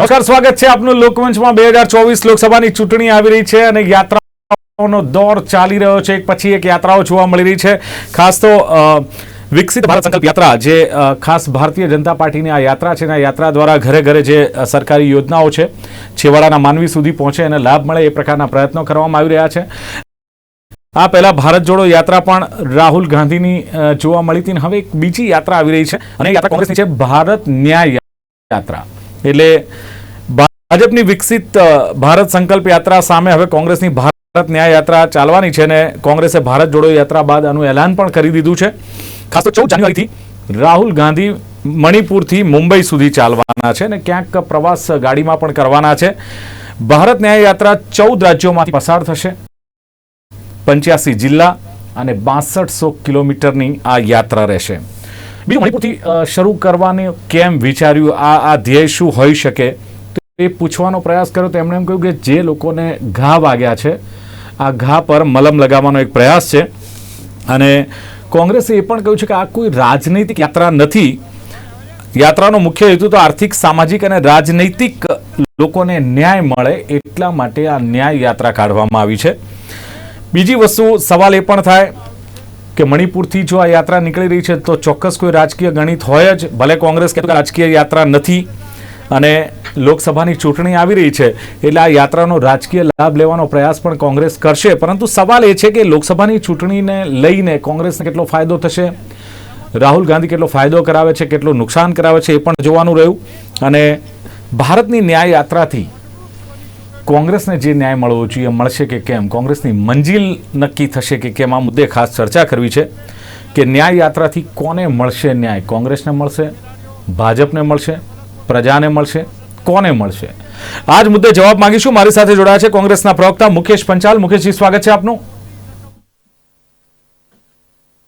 નમસ્કાર, સ્વાગત છે આપનું લોકમંચમાં. બે હજાર ચોવીસ લોકસભાની ચૂંટણી આવી રહી છે અને યાત્રાઓનો દોર ચાલી રહ્યો છે. એક પછી એક યાત્રાઓ જોવા મળી રહી છે. ખાસ તો વિકસિત ભારત સંકલ્પ યાત્રા, જે ખાસ ભારતીય જનતા પાર્ટીની આ યાત્રા છે અને આ યાત્રા દ્વારા ઘરે ઘરે જે સરકારી યોજનાઓ છે, છેવાડાના માનવી સુધી પહોંચે અને લાભ મળે એ પ્રકારના પ્રયત્નો કરવામાં આવી રહ્યા છે. આ પહેલા ભારત જોડો યાત્રા પણ રાહુલ ગાંધીની જોવા મળી હતી અને હવે એક બીજી યાત્રા આવી રહી છે અને યાત્રા કોંગ્રેસની છે, ભારત ન્યાય યાત્રા. એટલે ભાજપની વિકસિત ભારત સંકલ્પ યાત્રા સામે હવે કોંગ્રેસની ભારત ન્યાય યાત્રા ચાલવાની છે અને કોંગ્રેસે ભારત જોડો યાત્રા બાદ આનું એલાન પણ કરી દીધું છે. ખાસ તો ચૌદ જાન્યુઆરીથી રાહુલ ગાંધી મણિપુરથી મુંબઈ સુધી ચાલવાના છે અને ક્યાંક પ્રવાસ ગાડીમાં પણ કરવાના છે. ભારત ન્યાય યાત્રા ચૌદ રાજ્યોમાંથી પસાર થશે. પંચ્યાસી જિલ્લા અને બાસઠસો કિલોમીટરની આ યાત્રા રહેશે. બીજું મણિપુરથી શરૂ કરવાને કેમ વિચાર્યું? આ આ ધ્યેય શું હોઈ શકે? તો એ પૂછવાનો પ્રયાસ કર્યો. તો એમણે એમ કહ્યું કે જે લોકોને ઘા વાગ્યા છે, આ ઘા પર મલમ લગાવવાનો એક પ્રયાસ છે. અને કોંગ્રેસે એ પણ કહ્યું છે કે આ કોઈ રાજનૈતિક યાત્રા નથી. યાત્રાનો મુખ્ય હેતુ તો આર્થિક, સામાજિક અને રાજનૈતિક લોકોને ન્યાય મળે એટલા માટે આ ન્યાય યાત્રા કાઢવામાં આવી છે. બીજી વસ્તુ, સવાલ એ પણ થાય કે મણિપુરથી જો આ યાત્રા નીકળી રહી છે, તો ચોક્કસ કોઈ રાજકીય ગણિત હોય જ. ભલે કોંગ્રેસ કે રાજકીય યાત્રા નથી. અને લોકસભાની ચૂંટણી આવી રહી છે, એટલે આ યાત્રાનો રાજકીય લાભ લેવાનો પ્રયાસ પણ કોંગ્રેસ કરશે. પરંતુ સવાલ એ છે કે લોકસભાની ચૂંટણીને લઈને કોંગ્રેસને કેટલો ફાયદો થશે? રાહુલ ગાંધી કેટલો ફાયદો કરાવે છે, કેટલું નુકસાન કરાવે છે, એ પણ જોવાનું રહ્યું. અને ભારતની ન્યાય યાત્રાથી કોંગ્રેસને જે ન્યાય મળવો જોઈએ, મળશે કે કેમ? કોંગ્રેસની મંજિલ નક્કી થશે કે કેમ? આ મુદ્દે ખાસ ચર્ચા કરવી છે કે ન્યાય યાત્રાથી કોને મળશે ન્યાય? કોંગ્રેસને મળશે? ભાજપને મળશે? પ્રજાને મળશે? કોને મળશે? આ જ મુદ્દે જવાબ માંગીશું. મારી સાથે જોડાયા છે કોંગ્રેસના પ્રવક્તા મુકેશ પંચાલ. મુકેશજી, સ્વાગત છે આપનું.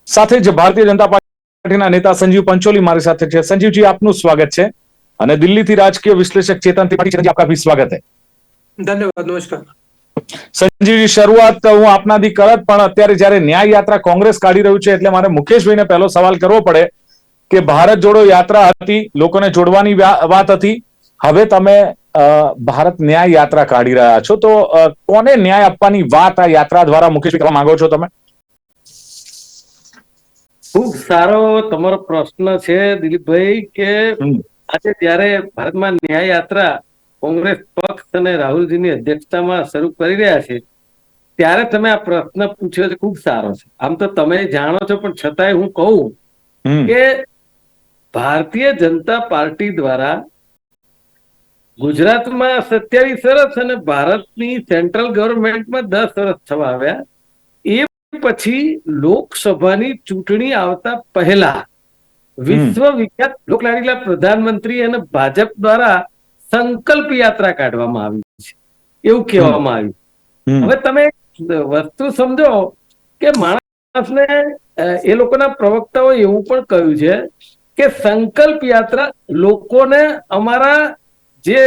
સાથે જ ભારતીય જનતા પાર્ટીના નેતા સંજીવ પંચોલી મારી સાથે છે. સંજીવજી, આપનું સ્વાગત છે. અને દિલ્હીથી રાજકીય વિશ્લેષક ચેતન ત્રિપાઠી છે. આપકા ભી સ્વાગત है ધન્યવાદ નમસ્કાર. સંજીવજી શરૂઆત હું આપનાથી કરત પણ અત્યારે જયારે ન્યાય યાત્રા કોંગ્રેસ કાઢી રહ્યું છે એટલે મારે મુકેશભાઈને પહેલો સવાલ કરવો પડે કે ભારત જોડો યાત્રા હતી લોકોને જોડવાની વાત હતી. હવે તમે ભારત ન્યાય યાત્રા કાઢી રહ્યા છો. તો કોને ન્યાય આપવાની વાત આ યાત્રા દ્વારા મુકેશભાઈ કરવા માંગો છો તમે? ખૂબ સારો તમારો પ્રશ્ન છે દિલીપભાઈ કે આજે જયારે ભારતમાં ન્યાય યાત્રા કોંગ્રેસ પક્ષ અને રાહુલજીની અધ્યક્ષતામાં શરૂ કરી રહ્યા છે ત્યારે તમે આ પ્રશ્ન પૂછ્યો છે ખૂબ સારો છે. આમ તો તમે જાણો છો પણ છતાંય હું કહું કે ભારતીય જનતા પાર્ટી દ્વારા ગુજરાતમાં સત્યાવીસ વર્ષ અને ભારતની સેન્ટ્રલ ગવર્મેન્ટમાં દસ વર્ષ થવા આવ્યા. એ પછી લોકસભાની ચૂંટણી આવતા પહેલા વિશ્વ વિખ્યાત લોકલાડીલા પ્રધાનમંત્રી અને ભાજપ દ્વારા સંકલ્પ યાત્રા કાઢવામાં આવી છે. એવું કહેવામાં આવ્યું હવે તમે વસ્તુ સમજો કે માણસને એ લોકોના પ્રવક્તાઓ એવું પણ કહ્યું છે કે સંકલ્પ યાત્રા લોકોને અમારા જે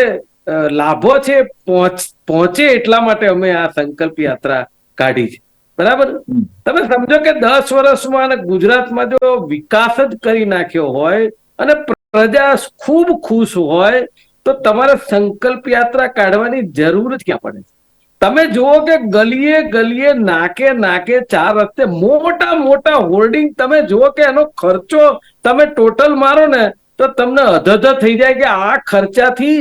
લાભો છે પહોંચે એટલા માટે અમે આ સંકલ્પ યાત્રા કાઢી છે. બરાબર? તમે સમજો કે દસ વર્ષમાં અને ગુજરાતમાં જો વિકાસ જ કરી નાખ્યો હોય અને પ્રજા ખૂબ ખુશ હોય તો તમારે સંકલ્પ યાત્રા કાઢવાની જરૂર જ ક્યાં પડે તમે જુઓ કે ગલીએ ગલીએ, નાકે નાકે ચાર રસ્તે મોટા મોટા હોર્ડિંગ તમે જુઓ કે એનો ખર્ચો તમે ટોટલ મારો ને તો તમને અધધ થઈ જાય કે આ ખર્ચાથી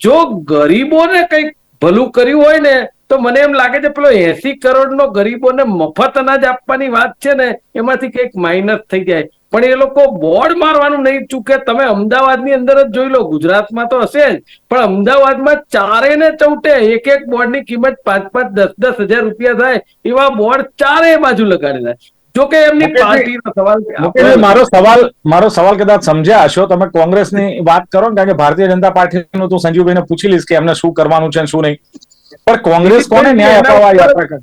જો ગરીબોને કંઈક ભલું કર્યું હોય ને તો મને એમ લાગે છે પેલો એસી કરોડનો ગરીબોને મફત અનાજ આપવાની વાત છે ને, એમાંથી કંઈક માઇનસ થઈ જાય. પણ એ લોકો બોર્ડ મારવાનું નહીં ચૂકે. તમે અમદાવાદની અંદર જ જોઈ લો ગુજરાતમાં તો હશે જ. પણ અમદાવાદમાં ચારે ને ચૌટે એક એક બોર્ડની કિંમત પાંચ પાંચ દસ દસ હજાર રૂપિયા થાય એવા બોર્ડ ચારે બાજુ લગાડેલા. જો કે એમની પાર્ટીનો સવાલ મારો સવાલ મારો સવાલ કદાચ સમજ્યા હશો. તમે કોંગ્રેસની વાત કરો ને કારણ કે ભારતીય જનતા પાર્ટીનું તો સંજીવભાઈને પૂછી લઈશ કે એમને શું કરવાનું છે શું નહીં. પણ કોંગ્રેસ કોને ન્યાય અપાવવા યાત્રા કરે?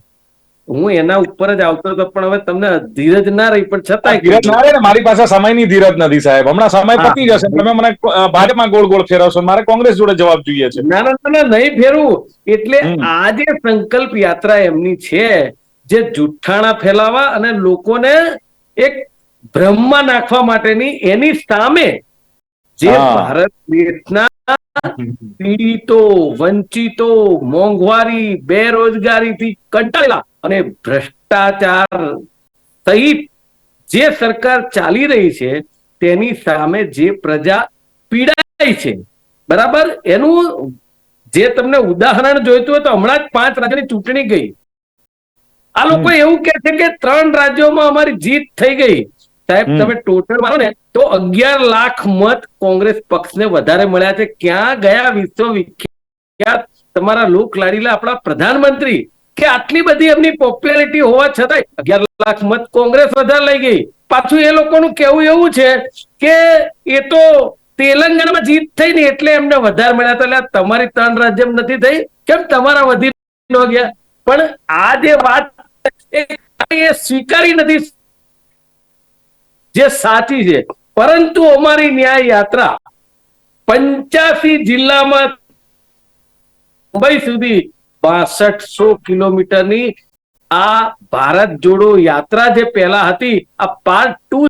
હું એના ઉપર જ આવતો હતો પણ હવે તમને ધીરજ ના રહી પણ છતાં ધીરજ ના રહે મારી પાસે સમયની ધીરજ નથી સાહેબ. હમણાં સમય પતી જશે તમે મને ભાજપમાં ગોળ ગોળ ફેરવશો મારે કોંગ્રેસ જોડે જવાબ જોઈએ છે. ના ના ના, નહીં ફેરવું. એટલે. આ જે સંકલ્પ યાત્રા એમની છે જે જુઠ્ઠાણા ફેલાવા અને લોકોને એક ભ્રમમાં નાખવા માટેની એની સામે જે ભારત દેશના પીડિતો વંચિતો મોંઘવારી બેરોજગારીથી કંટાળેલા અને ભ્રષ્ટાચાર સહિત જે સરકાર ચાલી રહી છે તેની સામે જે પ્રજા પીડાય છે. બરાબર? એનું જે તમને ઉદાહરણ જોઈતું હોય તો હમણાં જ પાંચ રાજ્યની ચૂંટણી ગઈ. આ લોકો એવું કે છે કે ત્રણ રાજ્યોમાં અમારી જીત થઈ ગઈ. સાહેબ તમે ટોટલ માનો ને તો અગિયાર લાખ મત કોંગ્રેસ પક્ષને વધારે મળ્યા છે. ક્યાં ગયા વિશ્વવિખ્યાત તમારા લોક લાડીલા આપણા પ્રધાનમંત્રી? કે આટલી બધી એમની પોપ્યુલારિટી હોવા છતાંય અગિયાર લાખ મત કોંગ્રેસ વધારે લઈ ગઈ. પાછું એ લોકોનું કેવું એવું છે કે એ તો તેલંગાણામાં જીત થઈ ને એટલે એમને વધારે મળ્યા હતા. એટલે તમારી ત્રણ રાજ્ય નથી થઈ. કેમ? તમારા વધી ન ગયા. પણ આ જે વાત એ સ્વીકારી નથી જે સાચી છે. પરંતુ અમારી ન્યાય યાત્રા પંચ્યાસી જિલ્લામાં મુંબઈ સુધી બાસઠસો કિલોમીટરની આ ભારત જોડો યાત્રા જે પહેલા હતી, આ પાર્ટ ટુ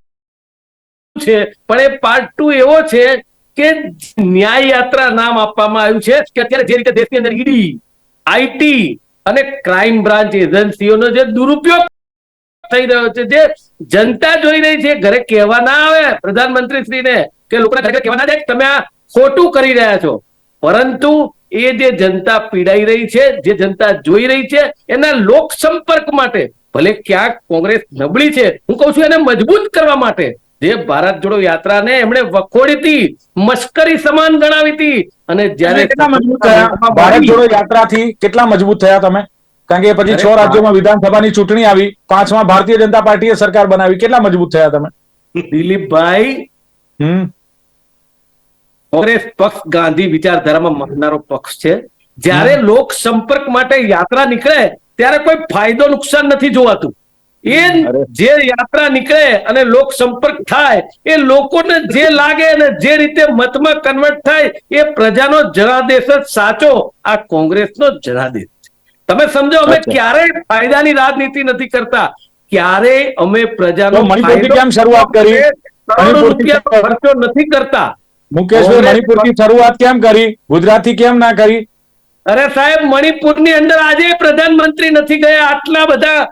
છે. પણ એ પાર્ટ ટુ એવો છે કે ન્યાય યાત્રા નામ આપવામાં આવ્યું છે કે અત્યારે જે રીતે દેશની અંદર ઈડી આઈટી અને ક્રાઇમ બ્રાન્ચ એજન્સીઓનો જે દુરુપયોગ થઈ રહ્યો છે. જે જનતા જોઈ રહી છે ઘરે કહેવા ના આવે પ્રધાનમંત્રી શ્રીને કે લોકોના ઘરે કહેવા ના જાય તમે આ ખોટું કરી રહ્યા છો. પરંતુ એ જે જનતા પીડાઈ રહી છે જે જનતા જોઈ રહી છે એના લોક સંપર્ક માટે ભલે ક્યાંક કોંગ્રેસ નબળી છે હું કહું છું એને મજબૂત કરવા માટે જે ભારત જોડો યાત્રાને એમણે વખોડી હતી મશ્કરી સમાન ગણાવી હતી. અને જ્યારે કેટલા મજબૂત થયા? ભારત જોડો યાત્રાથી કેટલા મજબૂત થયા તમે? કારણ કે પછી છ રાજ્યોમાં વિધાનસભાની ચૂંટણી આવી પાંચમાં ભારતીય જનતા પાર્ટીએ સરકાર બનાવી. કેટલા મજબૂત થયા તમે? દિલીપભાઈ કોંગ્રેસ પક્ષ ગાંધી વિચારધારામાં માનનારો પક્ષ છે. જ્યારે લોક સંપર્ક માટે યાત્રા નીકળે ત્યારે કોઈ ફાયદો નુકસાન નથી જોવાતું. એ જે યાત્રા નીકળે અને લોક સંપર્ક થાય એ લોકોને જે લાગે અને જે રીતે મતમાં કન્વર્ટ થાય એ પ્રજાનો જનાદેશ જ સાચો આ કોંગ્રેસનો જનાદેશ. તમે સમજો અમે. ક્યારેય ફાયદાની રાજનીતિ નથી કરતા. ક્યારે અમે પ્રજાનો કેમ શરૂઆત કરી? કરોડો રૂપિયાનો ખર્ચો નથી કરતા. મુકેશભાઈ મણિપુરથી શરૂઆત કેમ કરી? ગુજરાતથી કેમ ના કરી? અરે સાહેબ મણિપુરની અંદર આજે પ્રધાનમંત્રી નથી ગયા. આટલા બધા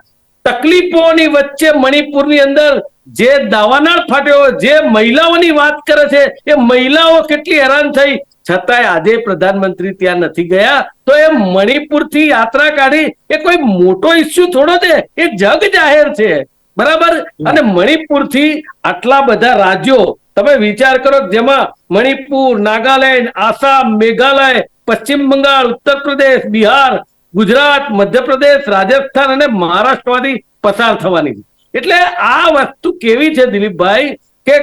તકલીફોની વચ્ચે મણિપુરની અંદર જે દાવાનળ ફાટ્યો જે મહિલાઓની વાત કરે છે એ મહિલાઓ કેટલી હેરાન થઈ? છતાંય આજે પ્રધાનમંત્રી ત્યાં નથી ગયા તો એ મણિપુરથી યાત્રા કાઢી એ કોઈ મોટો ઇસ્યુ થોડો છે? એ જગ જાહેર છે. બરાબર? અને મણિપુરથી આટલા બધા રાજ્યો તમે વિચાર કરો જેમાં મણિપુર નાગાલેન્ડ આસામ મેઘાલય પશ્ચિમ બંગાળ ઉત્તર પ્રદેશ બિહાર ગુજરાત મધ્યપ્રદેશ રાજસ્થાન અને મહારાષ્ટ્રમાંથી પસાર થવાની એટલે આ વસ્તુ કેવી છે દિલીપભાઈ કે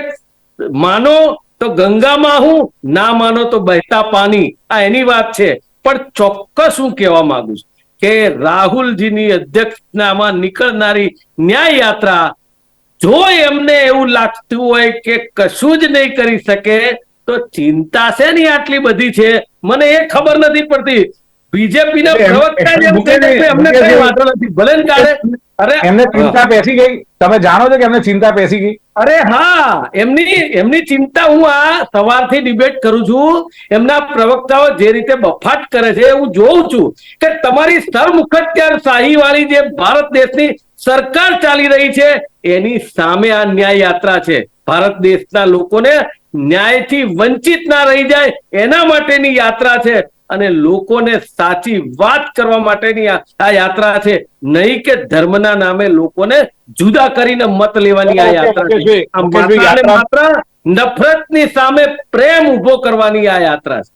માનો તો ગંગામાં હું ના માનો તો બહેતા પાણી આ એની વાત છે. પણ ચોક્કસ હું કહેવા માંગુ છું કે રાહુલજીની અધ્યક્ષતામાં નીકળનારી ન્યાય યાત્રા જો એમને એવું લાગતું હોય કે કશું જ નહીં કરી શકે, તો ચિંતા છે ની આટલી બધી છે? મને એ ખબર નથી પડતી. બીજેપી ના પ્રવક્તા જેમ કહે છે કે અમને કઈ વાંધો નથી. ભલે કાઢે અરે એમને ચિંતા પેસી ગઈ. તમે જાણો છો કે એમને ચિંતા પેસી ગઈ? અરે હા એમની એમની ચિંતા હું આ સવારથી ડિબેટ કરું છું. એમના પ્રવક્તાઓ જે રીતે બફાટ કરે છે હું જોઉં છું કે તમારી સરમુખત્યાર શાહી વાળી જે ભારત દેશની સરકાર ચાલી રહી છે એની સામે આ ન્યાય યાત્રા છે. ભારત દેશના લોકોને ન્યાયથી વંચિત ના રહી જાય એના માટેની યાત્રા છે. અને લોકોને સાચી વાત કરવા માટેની આ યાત્રા છે. નહીં કે ધર્મના નામે લોકોને જુદા કરીને મત લેવાની આ યાત્રા છે. માત્ર નફરતની સામે પ્રેમ ઊભો કરવાની આ યાત્રા છે.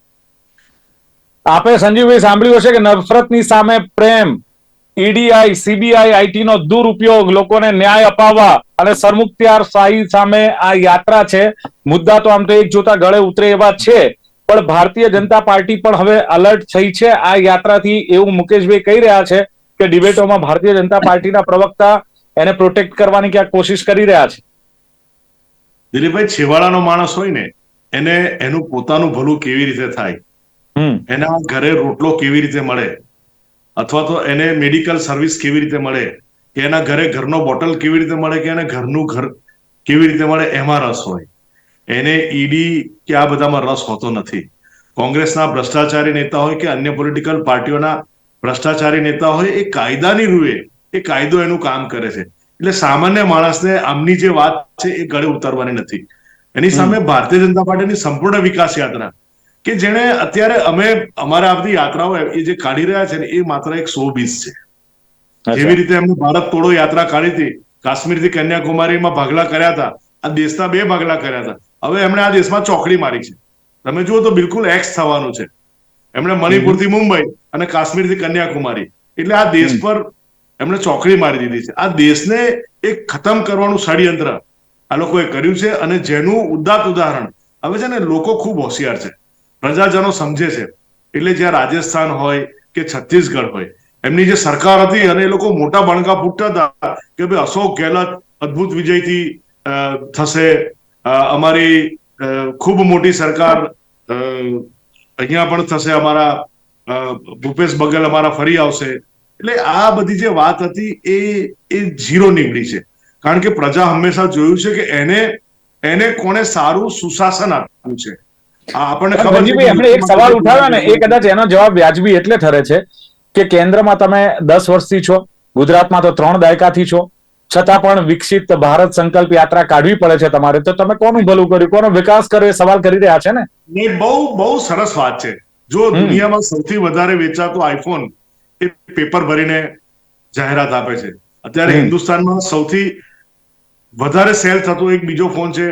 આપે સંજીવભાઈ સાંભળ્યું હશે કે નફરતની સામે પ્રેમ ઈડીઆઈ સીબીઆઈ આઈટી નો દુરુપયોગ લોકોને ન્યાય અપાવવા અને સરમુખત્યાર શાહી સામે આ યાત્રા છે. મુદ્દા તો આમ તો એક જોતા ગળે ઉતરે એવા છે. પણ ભારતીય જનતા પાર્ટી પણ હવે અલર્ટ થઈ છે. આ યાત્રાથી એવું મુકેશભાઈ કહી રહ્યા છે કે ડિબેટોમાં ભારતીય જનતા પાર્ટીના પ્રવક્તા એને પ્રોટેક્ટ કરવાની ક્યાંક કોશિશ કરી રહ્યા છે. દિલીપભાઈ છેવાડાનો માણસ હોય ને એને એનું પોતાનું ભલું કેવી રીતે થાય? હમ. એના ઘરે રોટલો કેવી રીતે મળે? અથવા તો એને મેડિકલ સર્વિસ કેવી રીતે મળે? કે એના ઘરે ઘરનો બોટલ કેવી રીતે મળે? કે એને ઘરનું ઘર કેવી રીતે મળે? એમાં રસ હોય. એને ઈડી કે આ બધામાં રસ હોતો નથી. કોંગ્રેસના ભ્રષ્ટાચારી નેતા હોય કે અન્ય પોલિટિકલ પાર્ટીઓના ભ્રષ્ટાચારી નેતા હોય એ કાયદાની રૂએ એ કાયદો એનું કામ કરે છે. એટલે સામાન્ય માણસને આમની જે વાત છે એ ગળે ઉતારવાની નથી. એની સામે ભારતીય જનતા પાર્ટીની સંપૂર્ણ વિકાસ યાત્રા કે જેણે અત્યારે અમે અમારા આ બધી યાત્રાઓ એ જે કાઢી રહ્યા છે ને એ માત્ર એક સો બીસ છે. જેવી રીતે એમને ભારત તોડો યાત્રા કાઢી હતી કાશ્મીરથી કન્યાકુમારીમાં ભાગલા કર્યા હતા આ દેશના બે ભાગલા કર્યા હતા. હવે એમણે આ દેશમાં ચોકડી મારી છે. તમે જુઓ તો બિલકુલ એક્સ થવાનું છે. એમણે મણિપુરથી મુંબઈ અને કાશ્મીરથી કન્યાકુમારી. એટલે આ દેશ પર એમણે ચોકડી મારી દીધી છે. આ દેશને એક ખતમ કરવાનું ષડયંત્ર આ લોકોએ કર્યું છે અને જેનું ઉદાત્ત ઉદાહરણ હવે છે ને લોકો ખૂબ હોશિયાર છે. પ્રજાજનો સમજે છે. એટલે જ્યાં રાજસ્થાન હોય કે છત્તીસગઢ હોય એમની જે સરકાર હતી અને એ લોકો મોટા બણકા ફૂટતા હતા કે ભાઈ અશોક ગેહલોત અદભુત વિજયથી થશે અમારી ખૂબ મોટી સરકાર અહીંયા પણ થશે અમારા ભૂપેશ બગલ અમારા ફરી આવશે. એટલે આ બધી જે વાત હતી એ એ ઝીરો નીકળી છે. કારણ કે પ્રજા હંમેશા જોયું છે કે એને એને કોણે સારું સુશાસન આપ્યું છે. આપણને ખબર આપણે એક સવાલ ઉઠાવ્યો ને એ કદાચ એનો જવાબ વ્યાજબી એટલે ઠરે છે કે કેન્દ્રમાં તમે દસ વર્ષથી છો ગુજરાતમાં તો ત્રણ દાયકાથી છો છતાં પણ વિકસિત ભારત સંકલ્પ યાત્રા કાઢવી પડે છે તમારે. તો તમે કોનું ભલું કર્યું? કોનો વિકાસ કર્યો એ સવાલ કરી રહ્યા છે ને? એ બહુ બહુ સરસ વાત છે. જો દુનિયામાં સૌથી વધારે વેચાતો આઈફોન એ પેપર ભરીને જાહેરાત આપે છે. અત્યારે હિન્દુસ્તાનમાં સૌથી વધારે સેલ થતો એક બીજો ફોન છે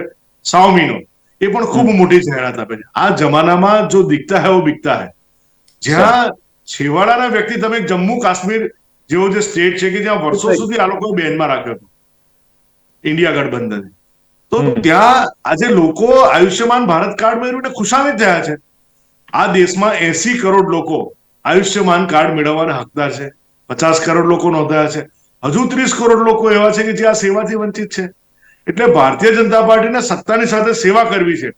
સાવમીનો એ પણ ખૂબ મોટી જાહેરાત આપે છે. આ જમાનામાં જો દીખતા હે વો બિકતા હે. જ્યાં છેવાડાના વ્યક્તિ તમે જમ્મુ કાશ્મીર જેવો જે સ્ટેટ છે કે જ્યાં વર્ષો સુધી આ લોકોએ બેનમાં રાખ્યો હતો. ઇન્ડિયા ગઠબંધન. તો ત્યાં આજે લોકો આયુષ્યમાન ભારત કાર્ડ મેળવીને ખુશાલી થયા છે. આ દેશમાં એસી કરોડ લોકો આયુષ્યમાન કાર્ડ મેળવવાના હકદાર છે. પચાસ કરોડ લોકો નોંધાયા છે. હજુ ત્રીસ કરોડ લોકો એવા છે કે જે આ સેવાથી વંચિત છે. એટલે ભારતીય જનતા પાર્ટીને સત્તાની સાથે સેવા કરવી છે.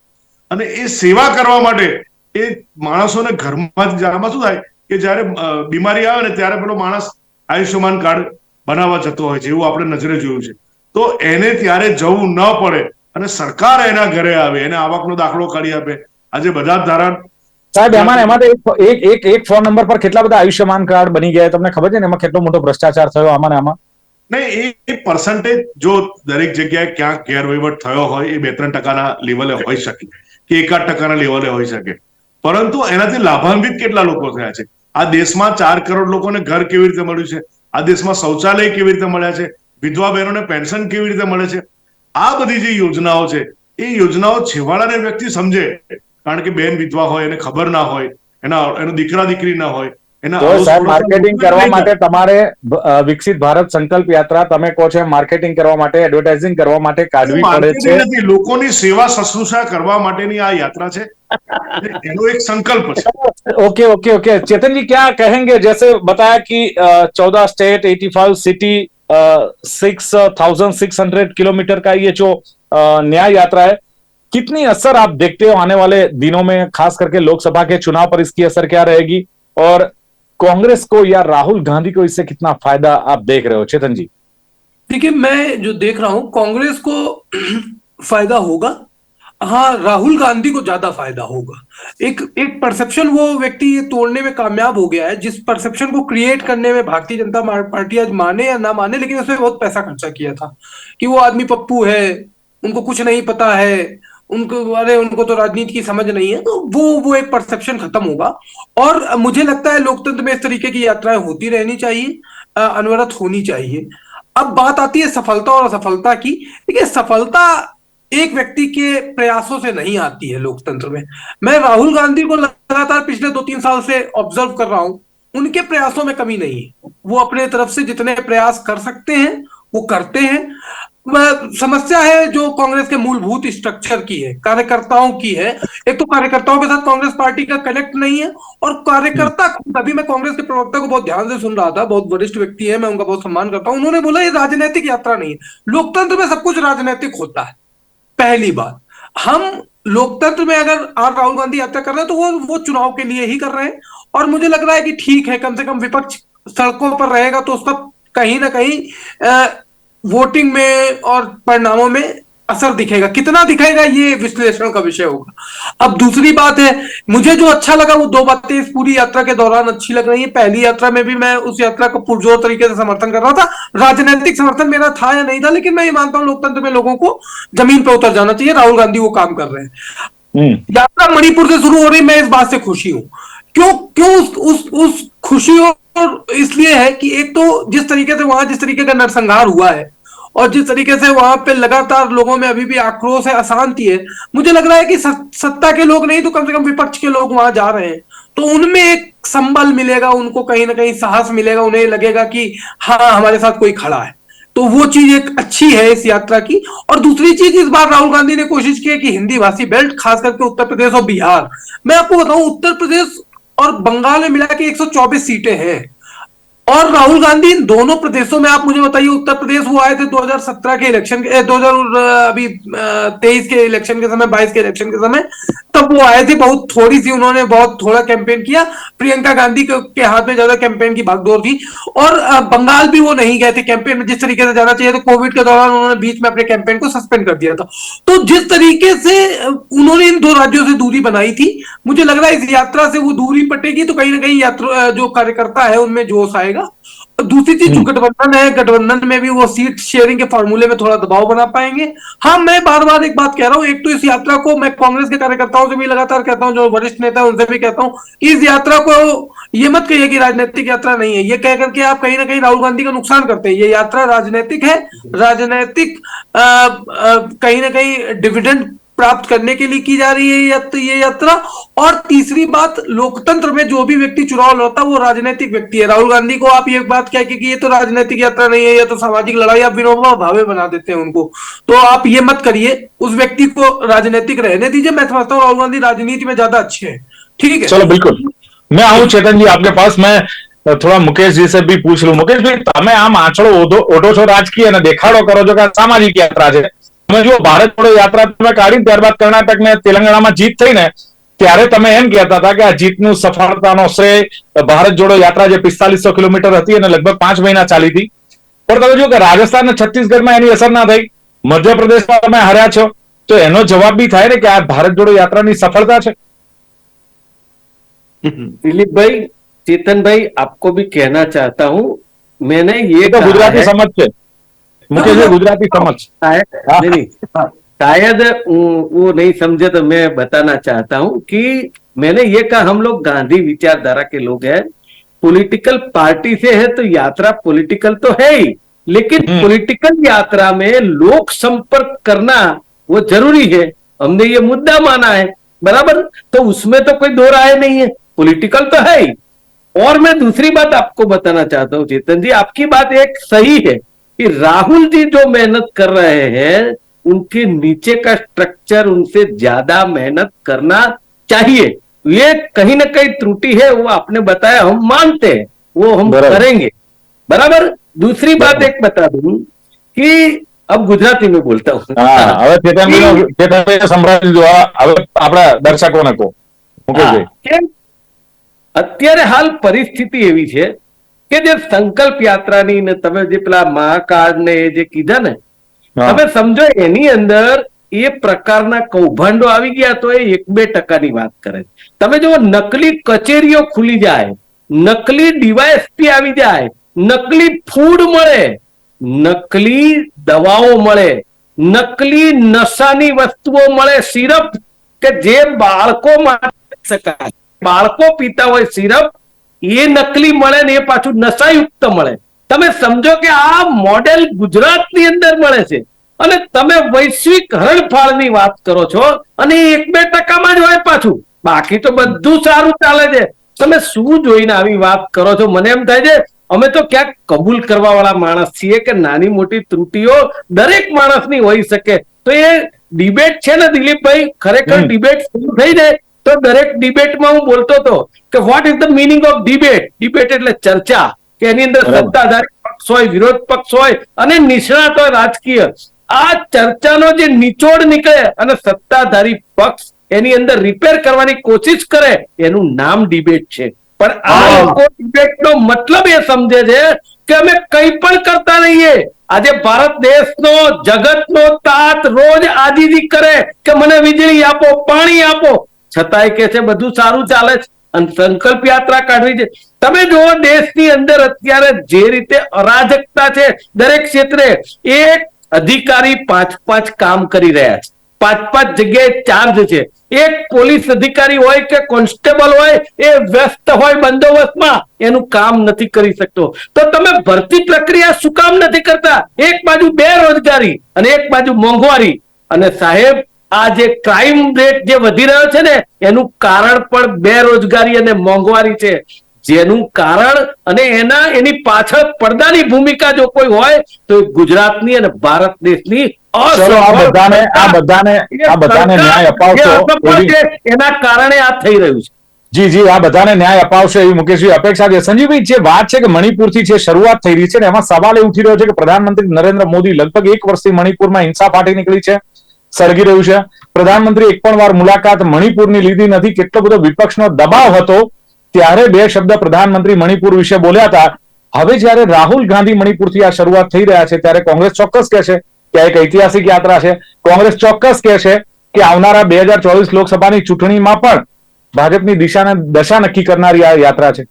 અને એ સેવા કરવા માટે એ માણસોને ઘરમાં જ આમાં શું થાય કે જ્યારે બીમારી આવે ને ત્યારે પેલો માણસ આયુષ્યમાન કાર્ડ બનાવવા જતો હોય છે એવું આપણે નજરે જોયું છે. તો એને ત્યારે જવું ન પડે અને સરકાર એના ઘરે આવે એને આવકનો દાખલો કાઢી આપે. આજે બધા જ ધારા સાહેબ એમાં એમાં તો એક- એક એક ફોન નંબર પર કેટલા બધા આયુષ્યમાન કાર્ડ બની ગયા તમને ખબર છે ને એમાં કેટલો મોટો ભ્રષ્ટાચાર થયો આમાં આમાં? નહીં એ પર્સન્ટેજ જો દરેક જગ્યાએ ક્યાંક ગેરવહીવટ થયો હોય એ બે ત્રણ ટકાના લેવલે હોઈ શકે. કે એકાદ ટકાના લેવલે હોઈ શકે. પરંતુ એનાથી લાભાન્વિત કેટલા લોકો થયા છે? આ દેશમાં ચાર કરોડ લોકોને ઘર કેવી રીતે મળ્યું છે? આ દેશમાં શૌચાલય કેવી રીતે મળ્યા છે? વિધવા બહેનોને પેન્શન કેવી રીતે મળે છે? આ બધી જે યોજનાઓ છે, એ યોજનાઓ છેવાડાને વ્યક્તિ સમજે. કારણ કે બેન વિધવા હોય, એને ખબર ના હોય, એના, એનો દીકરા દીકરી ના હોય તો અડોસ સાહેબ પડોશના માર્કેટિંગ લોકો કરવા નહીં માટે તમારે અ, વિકસિત ભારત સંકલ્પ યાત્રા તમે કહો છો માર્કેટિંગ કરવા માટે એડવર્ટાઇઝિંગ કરવા માટે કાઢવી પડે માર્કેટિંગ છે નથી લોકોની સેવા શુશ્રૂષા કરવા માટેની આ યાત્રા છે અને એનો એક સંકલ્પ છે okay okay okay Chetan ji क्या कहेंगे जैसे बताया कि चौदह state eighty five city six thousand six hundred kilometre का ये जो अ, न्याय यात्रा है कितनी असर आप देखते हो आने वाले दिनों में खास करके लोकसभा के चुनाव पर इसकी असर क्या रहेगी और कांग्रेस को या राहुल गांधी को इससे कितना फ़ायदा आप देख रहे हो? चेतन जी। देखिए, मैं जो देख रहा हूँ, कांग्रेस को फ़ायदा होगा। हाँ राहुल गांधी को ज़्यादा फ़ायदा होगा। एक एक परसेप्शन वो व्यक्ति ये तोड़ने में कामयाब हो गया है, जिस परसेप्शन को क्रिएट करने में भारतीय जनता पार्टी आज माने या ना माने, लेकिन उसमें बहुत पैसा खर्चा किया था। कि वो आदमी पप्पू है, उनको कुछ नहीं पता है उनको अरे उनको तो राजनीति की समझ नहीं है तो वो वो एक परसेप्शन खत्म होगा। और मुझे लगता है लोकतंत्र में इस तरीके की यात्राएँ होती रहनी चाहिए अनवरत होनी चाहिए। अब बात आती है सफलता और असफलता की। देखिए, सफलता एक व्यक्ति के प्रयासों से नहीं आती है लोकतंत्र में। मैं राहुल गांधी को लगातार पिछले दो तीन साल से ऑब्ज़र्व कर रहा हूँ, उनके प्रयासों में कमी नहीं है। वो अपने तरफ़ से जितने प्रयास कर सकते हैं, वो करते हैं। समस्या है जो कांग्रेस के मूलभूत स्ट्रक्चर की है, कार्यकर्ताओं की है। एक तो कार्यकर्ताओं के साथ कांग्रेस पार्टी का कनेक्ट नहीं है और कार्यकर्ता अभी मैं कांग्रेस के प्रवक्ता को बहुत ध्यान से सुन रहा था, बहुत वरिष्ठ व्यक्ति है, मैं उनका बहुत सम्मान करता हूँ। उन्होंने बोला, ये राजनीतिक यात्रा नहीं है। लोकतंत्र में सब कुछ राजनीतिक होता है, पहली बात। हम लोकतंत्र में अगर आर राहुल गांधी यात्रा कर रहे हैं तो वो वो चुनाव के लिए ही कर रहे हैं। और मुझे लग रहा है कि ठीक है, कम से कम विपक्ष सड़कों पर रहेगा तो उसका कहीं ना कहीं वोटिंग में और परिणामों में असर दिखेगा। कितना दिखेगा ये विश्लेषण का विषय होगा। अब दूसरी बात है मुझे जो अच्छा लगा वो दो बातें इस पूरी यात्रा के दौरान अच्छी लग रही है। पहली यात्रा में भी मैं उस यात्रा को पुरजोर तरीके से समर्थन कर रहा था। राजनीतिक समर्थन मेरा था या नहीं था लेकिन मैं ये मानता हूँ लोकतंत्र में लोगों को ज़मीन पर उतर जाना चाहिए। राहुल गांधी वो काम कर रहे हैं। हम्म, यात्रा मणिपुर से शुरू हो रही मैं इस बात से खुशी हूँ। क्यों क्यों उस उस, उस खुशी और इसलिए है कि एक तो जिस तरीके से वहाँ जिस तरीके का नरसंहार हुआ है और जिस तरीके से वहाँ पे लगातार लोगों में अभी भी आक्रोश है, अशांति है, मुझे लग रहा है कि सत्ता के लोग नहीं तो कम से कम विपक्ष के लोग वहाँ जा रहे हैं। तो उनमें एक संबल मिलेगा, उनको कहीं ना कहीं साहस मिलेगा, उन्हें लगेगा कि हाँ हमारे साथ कोई खड़ा है। तो वो चीज़ एक अच्छी है इस यात्रा की। और दूसरी चीज़, इस बार राहुल गांधी ने कोशिश की है कि हिंदी भाषी बेल्ट, खास करके उत्तर प्रदेश और बिहार। मैं आपको बताऊँ, उत्तर प्रदेश और बंगाल में मिला के 124 सीटें हैं। और राहुल गांधी इन दोनों प्रदेशों में आप मुझे बताइए उत्तर प्रदेश वो आए थे 2017 के इलेक्शन के 2000 अभी तेईस के इलेक्शन के समय 22 के इलेक्शन के समय तब वो आए थे बहुत थोड़ी सी उन्होंने बहुत थोड़ा कैंपेन किया। प्रियंका गांधी के, हाथ में ज़्यादा कैंपेन की भागदौड़ थी। और बंगाल भी वो नहीं गए थे कैंपेन में जिस तरीके से जाना चाहिए तो कोविड के दौरान उन्होंने बीच में अपने कैंपेन को सस्पेंड कर दिया था। तो जिस तरीके से उन्होंने इन दो राज्यों से दूरी बनाई थी मुझे लग रहा है इस यात्रा से वो दूरी पटेगी तो कहीं ना कहीं यात्रा जो कार्यकर्ता है उनमें जोश आएगा। और दूसरी चीज़ जो गठबंधन है गठबंधन में भी वो सीट शेयरिंग के फॉर्मूले में थोड़ा दबाव बना पाएँगे। हाँ मैं बार बार एक बात कह रहा हूँ एक तो इस यात्रा को मैं कांग्रेस के कार्यकर्ताओं से भी लगातार कहता हूँ जो वरिष्ठ नेता है उनसे भी कहता हूँ इस यात्रा को ये मत कहिए कि राजनीतिक यात्रा नहीं है। ये कह करके आप कहीं ना कहीं राहुल गांधी का नुकसान करते हैं। ये यात्रा राजनीतिक है। राजनीतिक कहीं ना कहीं डिविडेंड प्राप्त करने के लिए की जा रही है यात- ये यात्रा और तीसरी बात लोकतंत्र में जो भी व्यक्ति चुनाव लड़ता है वो राजनीतिक व्यक्ति है राहुल गांधी को आप ये बात कह के कि ये तो राजनीतिक यात्रा नहीं है ये तो सामाजिक लड़ाई आप विनोबा भावे बना देते हैं उनको तो आप ये मत करिए उस व्यक्ति को राजनीतिक रहने दीजिए मैं समझता हूँ राहुल गांधी राजनीति में ज्यादा अच्छे हैं ठीक है ચલો બિલકુલ मैं આવું ચેતન जी आपके पास मैं થોડા મુકેશ जी से भी પૂછ લઉં મુકેશ ભાઈ તમે આમ આંચળો ઓઢો ઓઢો છો રાજકીય અને દેખાડો કરો છો કે આ સામાજિક યાત્રા છે તમે જો ભારત જોડો યાત્રા તમે કાઢી ત્યારબાદ કર્ણાટકને તેલંગાણામાં જીત થઈ ને ત્યારે તમે એમ કહેતા હતા કે આ જીતનું સફળતાનો શ્રેય ભારત જોડો યાત્રા જે પિસ્તાલીસો કિલોમીટર હતી અને લગભગ પાંચ મહિના ચાલી હતી. પણ તમે જો કે રાજસ્થાન અને છત્તીસગઢમાં એની અસર ના થઈ. મધ્યપ્રદેશમાં તમે હાર્યા છો. તો એનો જવાબ બી થાય ને કે આ ભારત જોડો યાત્રાની સફળતા છે. દિલીપભાઈ ચેતનભાઈ આપકો ભી કહેના ચાહતા હું. મેને યે તો ગુજરાતી સમજ છે. મુકેશભાઈ ગુજરાતી समझ शायद हाँ। नहीं नहीं शायद वो- वो नहीं समझे तो मैं बताना चाहता हूँ कि मैंने ये कहा हम लोग गांधी विचारधारा के लोग हैं पॉलिटिकल पार्टी से है तो यात्रा पॉलिटिकल तो है ही लेकिन हम्म। पॉलिटिकल यात्रा में लोक संपर्क करना वो जरूरी है हमने ये मुद्दा माना है बराबर तो उसमें तो कोई दो राय नहीं है पॉलिटिकल तो है ही और मैं दूसरी बात आपको बताना चाहता हूं चेतन जी आपकी बात एक सही है कि राहुल जी जो मेहनत कर रहे हैं उनके नीचे का स्ट्रक्चर उनसे ज्यादा मेहनत करना चाहिए ये कहीं ना कहीं त्रुटि है वो आपने बताया हम मानते हैं वो हम बराबर। करेंगे बराबर दूसरी बात एक बता दूं कि अब गुजराती में बोलता हूँ હા હવે ચેતનભાઈ ચેતનભાઈ સંભળાવી દીધું હવે હવે આપણા દર્શકોને કહો મુકેશભાઈ હા, કેમ? અત્યારે હાલ પરિસ્થિતિ એવી છે કે જે સંકલ્પ યાત્રાની ને તમે જે પેલા મહાકાળ ને જે કીધા ને તમે સમજો એની અંદર એ પ્રકારના કૌભાંડો આવી ગયા તો એ એક બે ટકાની વાત કરે છે. તમે જો નકલી કચેરીઓ ખુલી જાય નકલી ડીવાયએસપી આવી જાય નકલી ફૂડ મળે નકલી દવાઓ મળે નકલી નશાની વસ્તુઓ મળે સિરપ કે જે બાળકો માટે શકાય બાળકો પીતા હોય સિરપ એ નકલી મળે ને એ પાછું નશાયુક્ત મળે. તમે સમજો કે આ મોડેલ ગુજરાતની અંદર મળે છે. અને તમે વૈશ્વિક હરણફાળની વાત કરો છો અને એક બે ટકામાં જ હોય પાછું. બાકી તો બધું સારું ચાલે છે. તમે શું જોઈને આવી વાત કરો છો? મને એમ થાય છે અમે તો ક્યાંક કબૂલ કરવા વાળા માણસ છીએ કે નાની મોટી ત્રુટીઓ દરેક માણસની હોઈ શકે. તો એ ડિબેટ છે ને દિલીપભાઈ? ખરેખર ડિબેટ શરૂ થઈ જાય. તો દરેક ડિબેટમાં હું બોલતો હતો કે what is the meaning of debate debate એટલે ચર્ચા કે એની અંદર સત્તાધારી પક્ષ હોય વિરોધ પક્ષ હોય અને નિષ્ણાત હોય રાજકીય. આ ચર્ચાનો જે નિચોડ નીકળે અને સત્તાધારી પક્ષ એની અંદર રિપેર કરવાની કોશિશ કરે એનું નામ ડિબેટ છે. પણ આ. લોકો ડિબેટનો મતલબ એ સમજે છે કે અમે કંઈ પણ કરતા રહીએ. આજે ભારત દેશનો જગતનો તાત રોજ આજીજી કરે કે મને વીજળી આપો પાણી આપો. છતાંય કે છે, બધું સારું ચાલે છે. અને સંકલ્પ યાત્રા કાઢવી છે. તમે જુઓ, દેશની અંદર અત્યારે જે રીતે અરાજકતા છે, દરેક ક્ષેત્રે એક અધિકારી પાંચ પાંચ કામ કરી રહ્યા છે. પાંચ પાંચ જગ્યાએ ચાર્જ છે. એક પોલીસ અધિકારી હોય કે કોન્સ્ટેબલ હોય, એ વ્યસ્ત હોય બંદોબસ્તમાં, એનું કામ નથી કરી શકતો. તો તમે ભરતી પ્રક્રિયા શું કામ નથી કરતા? એક બાજુ બેરોજગારી અને એક બાજુ મોંઘવારી. અને સાહેબ આ જે ક્રાઇમ રેટ જે વધી રહ્યો છે ને એનું કારણ પણ બેરોજગારી અને મોંઘવારી છે. જેનું કારણ અને એના એની પાછળ પડદાની ભૂમિકા જો કોઈ હોય તો ગુજરાતની અને ભારત દેશની છે, એના કારણે આ થઈ રહ્યું છે. જી જી આ બધાને ન્યાય અપાવશે એવી મુકેશભાઈ અપેક્ષા છે. સંજીવભાઈ જે વાત છે કે મણિપુરથી જે શરૂઆત થઈ રહી છે ને એમાં સવાલ એ ઉઠી રહ્યો છે કે પ્રધાનમંત્રી નરેન્દ્ર મોદી લગભગ એક વર્ષથી મણિપુરમાં હિંસા ફાટી નીકળી છે. સળગી રહ્યું છે. પ્રધાનમંત્રી એક પણ વાર મુલાકાત મણિપુરની લીધી નથી. કેટલો બધો વિપક્ષનો દબાવ હતો ત્યારે બે શબ્દ પ્રધાનમંત્રી મણિપુર વિશે બોલ્યા હતા. હવે જ્યારે રાહુલ ગાંધી મણિપુરથી આ શરૂઆત થઈ રહ્યા છે, ત્યારે કોંગ્રેસ ચોક્કસ કહે છે કે આ એક ઐતિહાસિક યાત્રા છે. કોંગ્રેસ ચોક્કસ કહે છે કે આવનારા બે હજાર ચોવીસ લોકસભાની ચૂંટણીમાં પણ ભાજપની દિશાને દશા નક્કી કરનારી આ યાત્રા છે.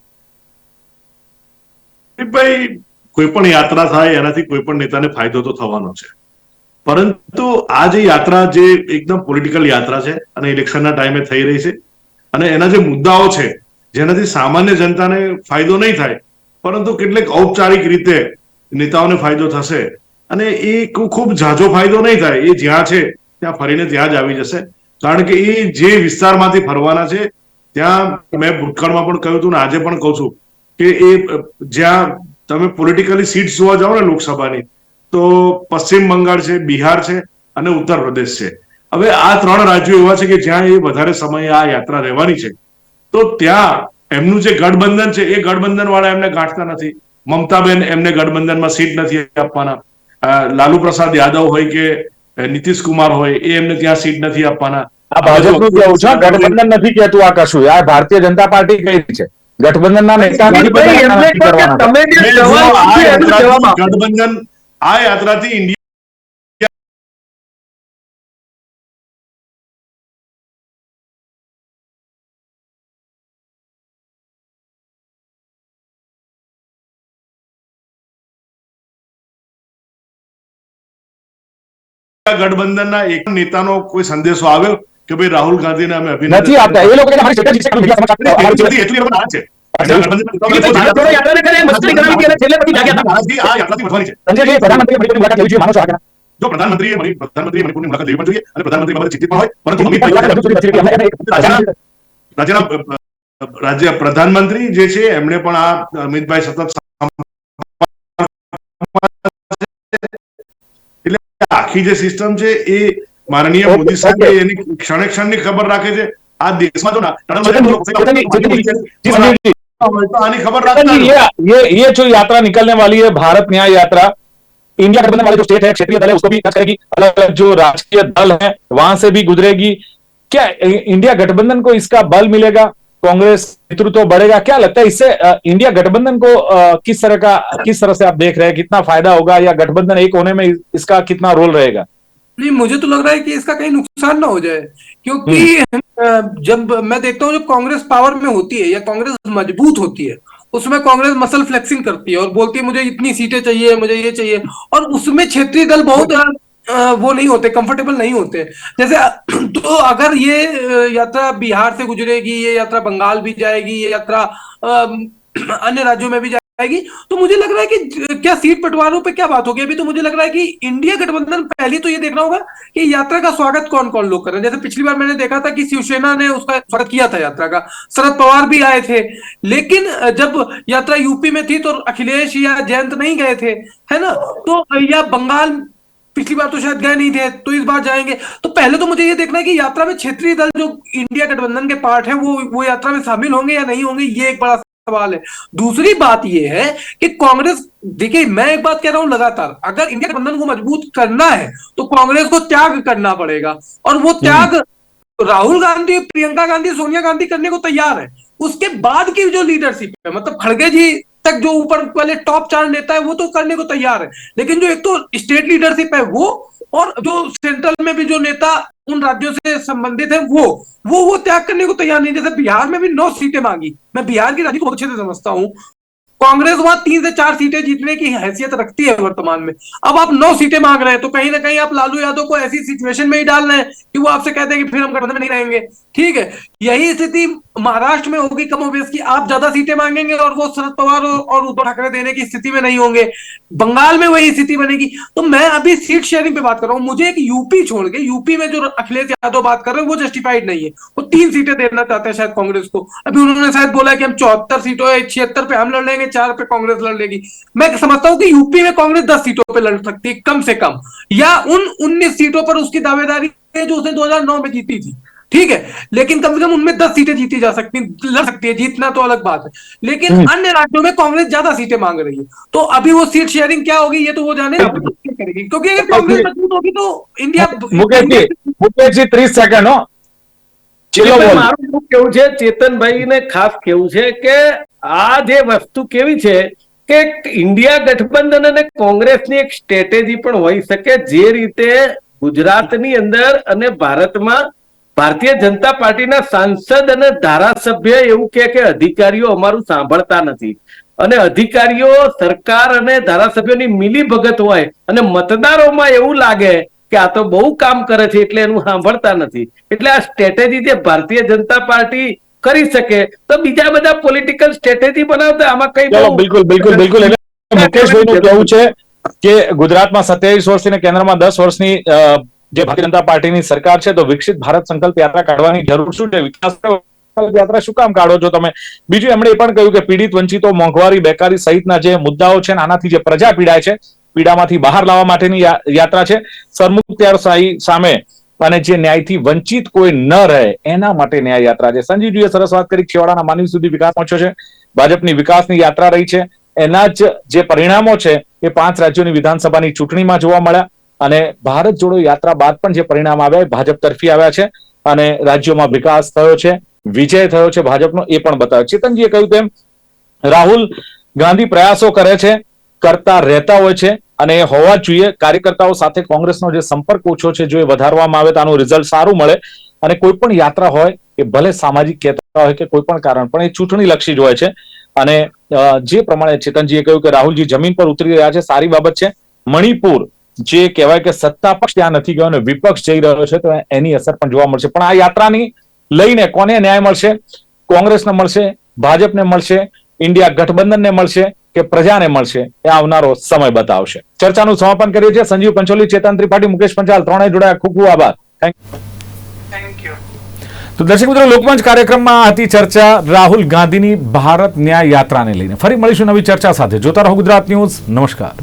ભાઈ, કોઈ પણ યાત્રા થાય, એનાથી કોઈ પણ નેતાને ફાયદો તો થવાનો છે. પરંતુ આ જે યાત્રા જે એકદમ પોલિટિકલ યાત્રા છે અને ઇલેક્શનના ટાઈમે થઈ રહી છે અને એના જે મુદ્દાઓ છે, જેનાથી સામાન્ય જનતાને ફાયદો નહીં થાય, પરંતુ કેટલીક ઔપચારિક રીતે નેતાઓને ફાયદો થશે અને એ ખૂબ ઝાઝો ફાયદો નહીં થાય, એ જ્યાં છે ત્યાં ફરીને ત્યાં જ આવી જશે. કારણ કે એ જે વિસ્તારમાંથી ફરવાના છે, ત્યાં મેં ભૂતકાળમાં પણ કહ્યું હતું ને આજે પણ કહું છું કે એ જ્યાં તમે પોલિટિકલી સીટ જોવા જાઓ ને લોકસભાની તો પશ્ચિમ બંગાળ છે બિહાર છે અને ઉત્તર પ્રદેશ છે. હવે આ ત્રણ રાજ્યો એવા છે કે જ્યાં એ વધારે સમય આ યાત્રા રહેવાની છે. તો ત્યાં એમનું જે ગઠબંધન છે એ ગઠબંધન વાળા એમને ગાંઠતા નથી. મમતાબેન એમને ગઠબંધનમાં સીટ નથી આપવાના. લાલુ પ્રસાદ યાદવ હોય કે નીતિશ કુમાર હોય એ એમને ત્યાં સીટ નથી આપવાના. આ ભાજપનું કેવું છે? ગઠબંધન નથી કહેતું આ કશું. આ ભારતીય જનતા પાર્ટી કઈ છે? ગઠબંધનના નેતા. ગઠબંધન આ યાત્રાથી ઇન્ડિયા ગઠબંધનના એક નેતાનો કોઈ સંદેશો આવ્યો કે ભાઈ રાહુલ ગાંધીને અમે અભિનંદન નથી આપતા. એ લોકો એટલી જો મણિપુરની મુલાકાત લેવી પણ જોઈએ અને પ્રધાનમંત્રી બાબતે ચિંતિત હોય પરંતુ રાજ્યના રાજ્ય પ્રધાનમંત્રી જે છે એમણે પણ આ અમિતભાઈ સતત એટલે આખી જે સિસ્ટમ છે એ માનનીય મોદી સાહેબ એની ક્ષણે ક્ષણની ખબર રાખે છે આ દેશમાં જો ના खबर ये ये जो यात्रा निकलने वाली है भारत न्याय यात्रा इंडिया गठबंधन वाले जो स्टेट है क्षेत्रीय दल है उसको भी टच करेगी। अलग अलग जो राजकीय दल है वहाँ से भी गुजरेगी। क्या इंडिया गठबंधन को इसका बल मिलेगा? कांग्रेस नेतृत्व तो बढ़ेगा? क्या लगता है इससे इंडिया गठबंधन को किस तरह का किस तरह से आप देख रहे हैं कितना फ़ायदा होगा या गठबंधन एक होने में इसका कितना रोल रहेगा? नहीं मुझे तो लग रहा है कि इसका कहीं नुकसान ना हो जाए। क्योंकि जब मैं देखता हूँ जब कांग्रेस पावर में होती है या कांग्रेस मज़बूत होती है उसमें कांग्रेस मसल फ्लेक्सिंग करती है और बोलती है मुझे इतनी सीटें चाहिए मुझे ये चाहिए। और उसमें क्षेत्रीय दल बहुत वो नहीं होते कंफर्टेबल नहीं होते। जैसे तो अगर ये यात्रा बिहार से गुजरेगी ये यात्रा बंगाल भी जाएगी ये यात्रा अन्य राज्यों में भी जाएगी तो मुझे लग रहा है कि क्या सीट बंटवारों पे क्या बात होगी? अभी तो मुझे लग रहा है कि इंडिया गठबंधन पहले तो ये देखना होगा कि यात्रा का स्वागत कौन कौन लोग कर रहे हैं। जैसे पिछली बार मैंने देखा था कि शिवसेना ने उसका स्वागत किया था यात्रा का। शरद पवार भी आए थे। लेकिन जब यात्रा यूपी में थी तो अखिलेश या जयंत नहीं गए थे, है ना? तो या बंगाल पिछली बार तो शायद गए नहीं थे तो इस बार जाएँगे। तो पहले तो मुझे ये देखना है कि यात्रा में क्षेत्रीय दल जो इंडिया गठबंधन के पार्ट है, वो वो यात्रा में शामिल होंगे या नहीं होंगे, ये एक बड़ा सवाल है। दूसरी बात ये है कि कांग्रेस देखिए मैं एक बात कह रहा हूँ लगातार अगर इंडिया गठबंधन को मज़बूत करना है तो कांग्रेस को त्याग करना पड़ेगा। और वो त्याग राहुल गांधी प्रियंका गांधी सोनिया गांधी करने को तैयार है। उसके बाद की जो लीडरशिप है मतलब खड़गे जी तक जो ऊपर वाले टॉप चार नेता है वो तो करने को तैयार है। लेकिन जो एक तो स्टेट लीडरशिप है वो और जो सेंट्रल में भी जो नेता उन राज्यों से संबंधित है, वो वो वो त्याग करने को तैयार नहीं जैसे बिहार में भी नौ सीटें मांगी। मैं बिहार की राजनीति बहुत अच्छे से समझता हूँ। कांग्रेस वहाँ तीन से चार सीटें जीतने की हैसियत रखती है वर्तमान में। अब आप नौ सीटें मांग रहे हैं तो कहीं ना कहीं आप लालू यादव को ऐसी सिचुएशन में ही डाल रहे हैं कि वो आपसे कहते हैं कि फिर हम गठबंधन में नहीं रहेंगे। ठीक है यही स्थिति महाराष्ट्र में होगी कमोबेश की आप ज़्यादा सीटें मांगेंगे और वो शरद पवार और उद्धव ठाकरे देने की स्थिति में नहीं होंगे। बंगाल में वही स्थिति बनेगी। तो मैं अभी सीट शेयरिंग पे बात कर रहा हूँ। मुझे एक यूपी छोड़ के यूपी में जो अखिलेश यादव बात कर रहे हैं, वो जस्टिफाइड नहीं है। वो तीन सीटें देना चाहते हैं शायद कांग्रेस को। अभी उन्होंने शायद बोला कि हम चौहत्तर सीटों छिहत्तर पे हम लड़ लेंगे, चार पे कांग्रेस लड़ लेगी। मैं समझता हूँ कि यूपी में कांग्रेस दस सीटों पर लड़ सकती है, कम से कम। या उन उन्नीस सीटों पर उसकी दावेदारी जो उसने 2009 में जीती थी। ठीक है लेकिन कम से कम उनमें दस सीटें जीती जा सकती लड़ सकती है जीतना तो अलग बात है लेकिन अन्य राज्यों में कांग्रेस ज्यादा सीटें मांग रही है तो अभी वो सीट शेयरिंग क्या होगी ये तो वो जाने करेगी क्योंकि अगर कांग्रेस मजबूत होगी तो इंडिया મુકેશજી મુકેશજી ત્રીસ સેકન્ડ હો ચિલ્લો એટલે બોલ મારું એવું કેવું છે ચેતનભાઈને ખાસ કેવું છે કે આ જે વસ્તુ કેવી છે કે ઇન્ડિયા ગઠબંધન અને કોંગ્રેસની એક સ્ટ્રેટેજી પણ હોઈ શકે જે રીતે ગુજરાતની અંદર અને ભારતમાં ભારતીય જનતા પાર્ટીના સાંસદ અને ધારાસભ્ય એવું કહે કે અધિકારીઓ અમારું સાંભળતા નથી. અને અધિકારીઓ સરકાર અને ધારાસભ્યોની મિલી ભગત હોય અને મતદારોમાં એવું લાગે કે આ તો બહુ કામ કરે છે એટલે એનું સાંભળતા નથી. એટલે આ સ્ટ્રેટેજી જે ભારતીય જનતા પાર્ટી કરી શકે તો બીજા બધા પોલિટિકલ સ્ટ્રેટેજી બનાવતા આમાં કઈ બિલકુલ બિલકુલ બિલકુલ. મુકેશભાઈ મુકેશભાઈનું કહેવું છે કે ગુજરાતમાં સત્યાવીસ વર્ષની કેન્દ્રમાં દસ વર્ષની જે ભારતીય જનતા પાર્ટીની સરકાર છે, તો વિકસિત ભારત સંકલ્પ યાત્રા કાઢવાની જરૂર શું છે? વિકાસ સંકલ્પ યાત્રા શું કામ કાઢો છો તમે? બીજું એમણે એ પણ કહ્યું કે પીડિત વંચિતો, મોંઘવારી, બેકારી સહિતના જે મુદ્દાઓ છે આનાથી જે પ્રજા પીડાય છે, પીડામાંથી બહાર લાવવા માટેની યાત્રા છે. સરમુખત્યારશાહી સામે અને જે ન્યાયથી વંચિત કોઈ ન રહે, એના માટે ન્યાય યાત્રા છે. સંજીવજીએ સરસ વાત કરી, છેવાડાના માનવી સુધી વિકાસ પહોંચ્યો છે. ભાજપની વિકાસની યાત્રા રહી છે. એના જ જે પરિણામો છે, એ પાંચ રાજ્યોની વિધાનસભાની ચૂંટણીમાં જોવા મળ્યા. અને ભારત જોડો યાત્રા બાદ પણ જે પરિણામ આવ્યા ભાજપ તરફી આવ્યા છે અને રાજ્યોમાં વિકાસ થયો છે, વિજય થયો છે ભાજપનો, એ પણ બતાવ્યો ચેતનજીએ કહ્યું તેમ, રાહુલ ગાંધી પ્રયાસો કરે છે, કરતા રહેતા હોય છે અને એ હોવા જોઈએ. કાર્યકર્તાઓ સાથે કોંગ્રેસનો જે સંપર્ક ઓછો છે, જો એ વધારવામાં આવે તો આનું રિઝલ્ટ સારું મળે અને કોઈ પણ યાત્રા હોય, એ ભલે સામાજિક કહેતા હોય કે કોઈ પણ કારણ, પણ એ ચૂંટણી લક્ષી જ હોય છે. અને જે પ્રમાણે ચેતનજીએ કહ્યું કે રાહુલજી જમીન પર ઉતરી રહ્યા છે, સારી બાબત છે. મણિપુર જે કહેવાય કે સત્તા પક્ષ ત્યાં નથી ગયો અને વિપક્ષ જઈ રહ્યો છે તો એની અસર પણ જોવા મળશે. પણ આ યાત્રાની લઈને કોને ન્યાય મળશે? કોંગ્રેસને મળશે ભાજપને મળશે ઇન્ડિયા ગઠબંધનને મળશે કે પ્રજાને મળશે? એ આવનારો સમય બતાવશે. ચર્ચાનું સમાપન કરીએ છીએ. સંજીવ પંચોલી ચેતન ત્રિપાઠી મુકેશ પંચાલ ત્રણેય જોડાયા. ખૂબ ખૂબ આભાર. થેન્ક તો દર્શક મિત્રો લોકમંચ કાર્યક્રમમાં હતી ચર્ચા. રાહુલ ગાંધીની ભારત ન્યાય યાત્રાને લઈને ફરી મળીશું નવી ચર્ચા સાથે. જોતા રહો ગુજરાત ન્યૂઝ. નમસ્કાર.